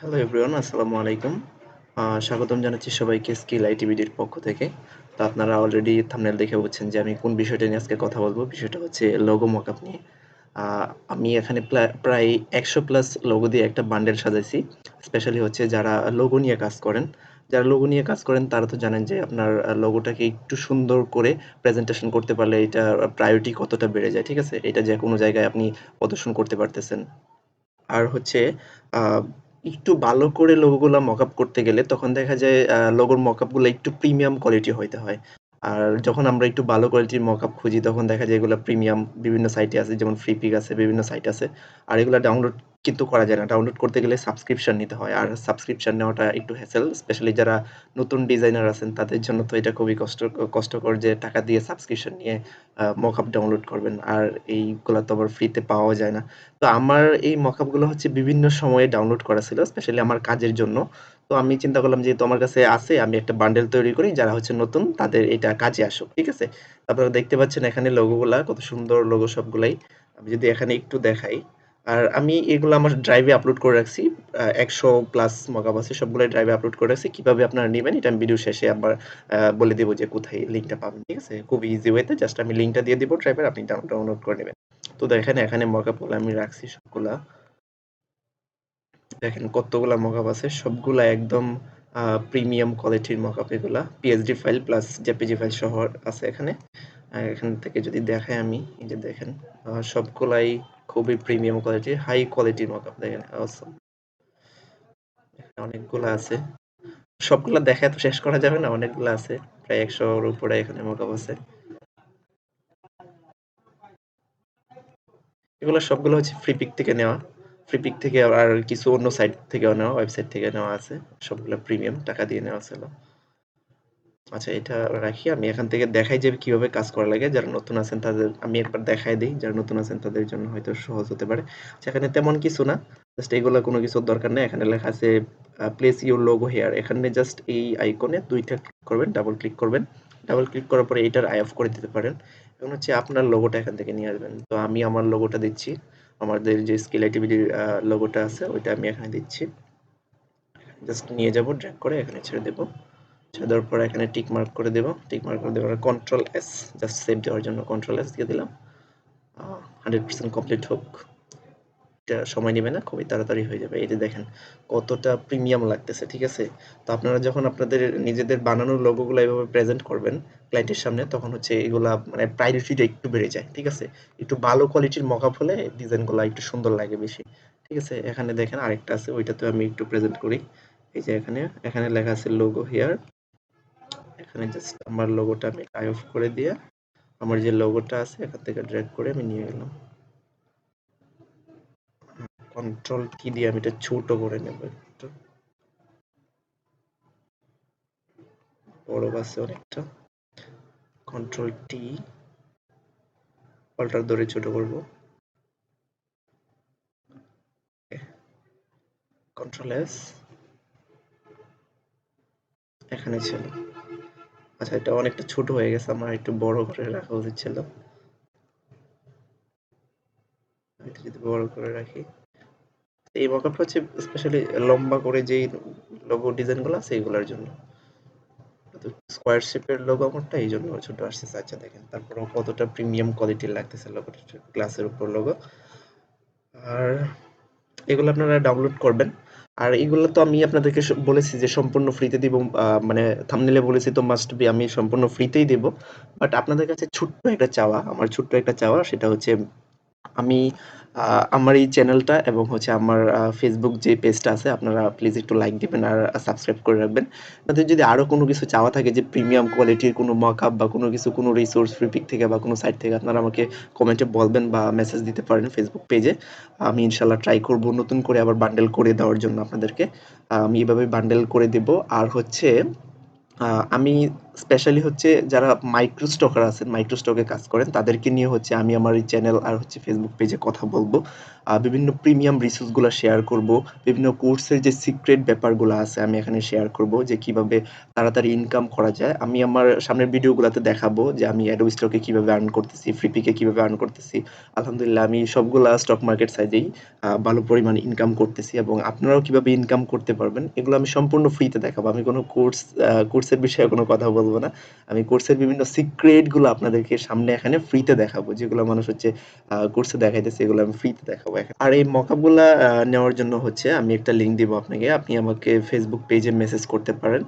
Hello everyone আসসালামু আলাইকুম স্বাগতম জানাচ্ছি সবাইকে স্কিল আইটিভিডির পক্ষ থেকে। তো আপনারা অলরেডি থাম্বনেল দেখে বুঝছেন যে আমি কোন বিষয়টা নিয়ে আজকে কথা বলব। বিষয়টা হচ্ছে লোগো মকআপ নিয়ে। আমি এখানে প্রায় ১০০ প্লাস লোগো দিয়ে একটা বান্ডেল সাজাইছি। স্পেশালি হচ্ছে যারা লোগো নিয়ে কাজ করেন। যারা লোগো নিয়ে কাজ করেন, তারা তো জানেন যে আপনার লোগোটাকে একটু সুন্দর করে প্রেজেন্টেশন করতে পারলে এটার প্রায়োরিটি কতটা বেড়ে যায়। ঠিক আছে? এটা যে কোনো জায়গায় আপনি প্রদর্শন করতে পারতেছেন। আর হচ্ছে একটু ভালো করে লোগোগুলা মকআপ করতে গেলে তখন দেখা যায় লোগোর মকআপগুলা একটু প্রিমিয়াম কোয়ালিটি হইতে হয়। আর যখন আমরা একটু ভালো কোয়ালিটির মকআপ খুঁজি তখন দেখা যায় এগুলা প্রিমিয়াম বিভিন্ন সাইটে আছে যেমন ফ্রিপিক আছে, বিভিন্ন সাইট আছে। আর এগুলা ডাউনলোড কিন্তু করা যায় না। ডাউনলোড করতে গেলে সাবস্ক্রিপশন নিতে হয়। আর সাবস্ক্রিপশন নেওয়াটা একটু হ্যাসেল। স্পেশালি যারা নতুন ডিজাইনার আছেন, তাদের জন্য তো এটা খুবই কষ্ট, কষ্টকর যে টাকা দিয়ে সাবস্ক্রিপশন নিয়ে আ মকআপ ডাউনলোড করবেন। আর এইগুলা তো আবার ফ্রিতে পাওয়াও যায় না। তো আমার এই মকআপগুলো হচ্ছে বিভিন্ন সময়ে ডাউনলোড করা ছিল। স্পেশালি আমার কাজের জন্য। তো আমি চিন্তা করলাম যেহেতু আমার কাছে আছে, আমি একটা বান্ডেল তৈরি করি, যারা হচ্ছে নতুন, তাদের এটা কাজে আসুক। ঠিক আছে? আপনারা দেখতে পাচ্ছেন এখানে লোগোগুলা কত সুন্দর লোগো সবগুলাই। আমি যদি এখানে একটু দেখাই। আর আমি এগুলো আমার ড্রাইভে আপলোড করে রাখছি। একশো প্লাস মকআপ আছে সবগুলাই ড্রাইভে আপলোড করে রাখছি। কীভাবে আপনারা নিবেন, এটা আমি ভিডিও শেষে আবার বলে দিব যে কোথায় লিঙ্কটা পাবেন। ঠিক আছে? খুব ইজি ওয়েতে জাস্ট আমি লিঙ্কটা দিয়ে দিব ড্রাইভের আপনি ডাউনলোড করে নেবেন তো দেখেন এখানে মকআপগুলা আমি রাখছি সবগুলা। দেখেন কতগুলা মকআপ আছে। সবগুলা একদম প্রিমিয়াম কোয়ালিটির মকআপ এগুলা। PSD file plus JPG file সহ আছে এখানে। এখান থেকে যদি দেখাই আমি এই যে দেখেন সবগুলাই খুবই প্রিমিয়াম কোয়ালিটির হাই কোয়ালিটির মকআপ দেখেন অনেকগুলা আছে। সবগুলা দেখায় তো শেষ করা যাবে না। অনেকগুলা আছে। প্রায় ১০০ র উপরে এখানে মকআপ আছে। এগুলা সবগুলো হচ্ছে ফ্লিপিক থেকে নেওয়া। ফ্লিপিক থেকে আর কিছু অন্য সাইট থেকেও নেওয়া, ওয়েবসাইট থেকে নেওয়া আছে। সবগুলা প্রিমিয়াম টাকা দিয়ে নেওয়া ছিল। আচ্ছা এটা রাখি। আমি এখান থেকে দেখাই যে কীভাবে কাজ করা লাগে। যারা নতুন আছেন তাদের আমি একবার দেখায় দেই। যারা নতুন আছেন তাদের জন্য হয়তো সহজ হতে পারে। আচ্ছা এখানে তেমন কিছু না। জাস্ট এগুলা কোনো কিছুর দরকার নেই। এখানে লেখা আছে প্লেস ইউর লোগো হেয়ার। এখানে জাস্ট এই আইকনে ২ টা ক্লিক করবেন, ডাবল ক্লিক করবেন। ডাবল ক্লিক করার পরে এটার আই অফ করে দিতে পারেন। এখন হচ্ছে আপনার লোগোটা এখান থেকে নিয়ে আসবেন। তো আমি আমার লোগোটা দিচ্ছি। আমাদের যে স্কিল আ লোগোটা আছে ওইটা আমি এখানে দিচ্ছি। জাস্ট নিয়ে যাব ড্র্যাগ করে এখানে ছেড়ে দেব। দেওয়ার পরে এখানে টিক মার্ক করে দেব। টিক মার্ক করে দেওয়ার কন্ট্রোল এস জাস্ট সেভ দেওয়ার জন্য কন্ট্রোল এস দিয়ে দিলাম। আ 100% কমপ্লিট হোক। এটা সময় নিবে না। খুবই তাড়াতাড়ি হয়ে যাবে। এই যে দেখেন কতটা প্রিমিয়াম লাগতেছে। ঠিক আছে? তো আপনারা যখন আপনাদের নিজেদের বানানো লোগোগুলা এভাবে প্রেজেন্ট করবেন ক্লায়েন্টের সামনে তখন হচ্ছে এগুলা মানে প্রায়োরিটিটা একটু বেড়ে যায়। ঠিক আছে? একটু ভালো কোয়ালিটির মকআপ হলে ডিজাইনগুলা একটু সুন্দর লাগে বেশি। ঠিক আছে? এখানে দেখেন আরেকটা আছে ওইটাতেও আমি একটু প্রেজেন্ট করি। এই যে এখানে, এখানে লেখা আছে লোগো হেয়ার। এখানে জাস্ট আমার লোগোটা আমি আই অফ করে দিয়ে আমার যে লোগোটা আছে, এখান থেকে ড্র্যাগ করে আমি নিয়ে গেলাম। কন্ট্রোল কি দিয়ে আমি এটা ছোট করে নেব একটু। বড় আছে অনেকটা। কন্ট্রোল টি অল্টার ধরে ছোট করব। কন্ট্রোল এস এখানে ছিল। আচ্ছা এটা অনেকটা ছোট হয়ে গেছে। আমার একটু বড় করে রাখা উচিত ছিল। এটা যদি বড় করে রাখি। এই মকআপটা হচ্ছে স্পেশালি লম্বা করে যেই লোগো ডিজাইনগুলো আছে এগুলার জন্য। স্কোয়ার শেপের লোগো আমারটা এইজন্য ছোট আসতেছে। আচ্ছা দেখেন, তারপরেও কতটা প্রিমিয়াম কোয়ালিটির লাগতেছে লোগোটা গ্লাসের উপর লোগো। আর এগুলো আপনারা ডাউনলোড করবেন। আর এগুলো তো আমি আপনাদেরকে বলেছি যে সম্পূর্ণ ফ্রিতে দিব। মানে থামনেলে বলেছি তো মাস্ট বি আমি সম্পূর্ণ ফ্রিতেই দেব বাট আপনাদের কাছে ছোট্ট একটা চাওয়া, আমার ছোট্ট একটা চাওয়া সেটা হচ্ছে আমি আমার এই চ্যানেলটা এবং হচ্ছে আমার Facebook যে পেজটা আছে, আপনারা প্লিজ একটু লাইক দিবেন আর সাবস্ক্রাইব করে রাখবেন। আপনাদের যদি আরও কোনো কিছু চাওয়া থাকে যে প্রিমিয়াম কোয়ালিটির কোনো মকআপ বা কোনো কিছু, কোনো রিসোর্স ফ্লিপিক থেকে বা কোনো সাইট থেকে, আপনারা আমাকে কমেন্টে বলবেন বা মেসেজ দিতে পারেন Facebook পেজে। আমি ইনশাআল্লাহ ট্রাই করব নতুন করে আবার বান্ডেল করে দেওয়ার জন্য আপনাদেরকে। আমি এভাবে বান্ডেল করে দেব। আর হচ্ছে আমি স্পেশালি হচ্ছে যারা মাইক্রো স্টকার আছেন, মাইক্রো স্টকে কাজ করেন তাদেরকে নিয়ে হচ্ছে আমি আমার এই চ্যানেল আর হচ্ছে Facebook পেজে কথা বলব। বিভিন্ন প্রিমিয়াম রিসোর্সগুলা শেয়ার করব। বিভিন্ন কোর্সের যে সিক্রেট ব্যাপারগুলা আছে আমি এখানে শেয়ার করব যে কীভাবে তাড়াতাড়ি ইনকাম করা যায়। আমি আমার সামনের ভিডিওগুলাতে দেখাবো যে আমি Stock এ কীভাবে আর্ন করতেছি, এ কীভাবে আর্ন করতেছি। আলহামদুলিল্লাহ আমি সবগুলা স্টক মার্কেট সাইজেই ভালো পরিমাণে ইনকাম করতেছি এবং আপনারাও কীভাবে ইনকাম করতে পারবেন এগুলো আমি সম্পূর্ণ ফ্রিতে দেখাবো। আমি কোনো কোর্স কোর্সের বিষয়ে কোনো কথা বলব না। আমি কোর্সের বিভিন্ন সিক্রেটগুলো আপনাদেরকে সামনে এখানে ফ্রিতে দেখাবো। যেগুলো মানুষ হচ্ছে কোর্সে দেখাইতেছে, এগুলো আমি ফ্রিতে দেখাবো এখানে। আর এই মকআপ নেওয়ার জন্য হচ্ছে আমি একটা লিঙ্ক দিব আপনাকে। আপনি আমাকে Facebook পেজে মেসেজ করতে পারেন।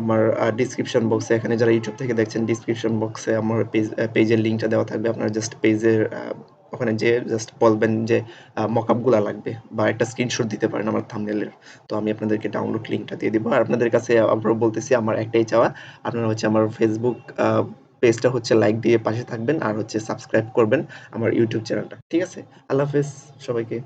আমার ডেসক্রিপশন বক্সে এখানে যারা ইউটিউব থেকে দেখছেন ডেসক্রিপশন বক্সে আমার পেজ পেজের লিংকটা দেওয়া থাকবে। আপনারা জাস্ট পেজের ওখানে যে জাস্ট বলবেন যে মকআপগুলো মকআপগুলা লাগবে বা একটা স্ক্রিনশট দিতে পারেন আমার থামনেলের তো আমি আপনাদেরকে ডাউনলোড লিংকটা দিয়ে দিব। আর আপনাদের কাছে আবারও বলতেছি, আমার একটাই চাওয়া, আপনারা হচ্ছে আমার ফেসবুক পেজটা হচ্ছে লাইক দিয়ে পাশে থাকবেন আর হচ্ছে সাবস্ক্রাইব করবেন আমার ইউটিউব চ্যানেলটা। ঠিক আছে? আল্লাহ হাফেজ সবাইকে।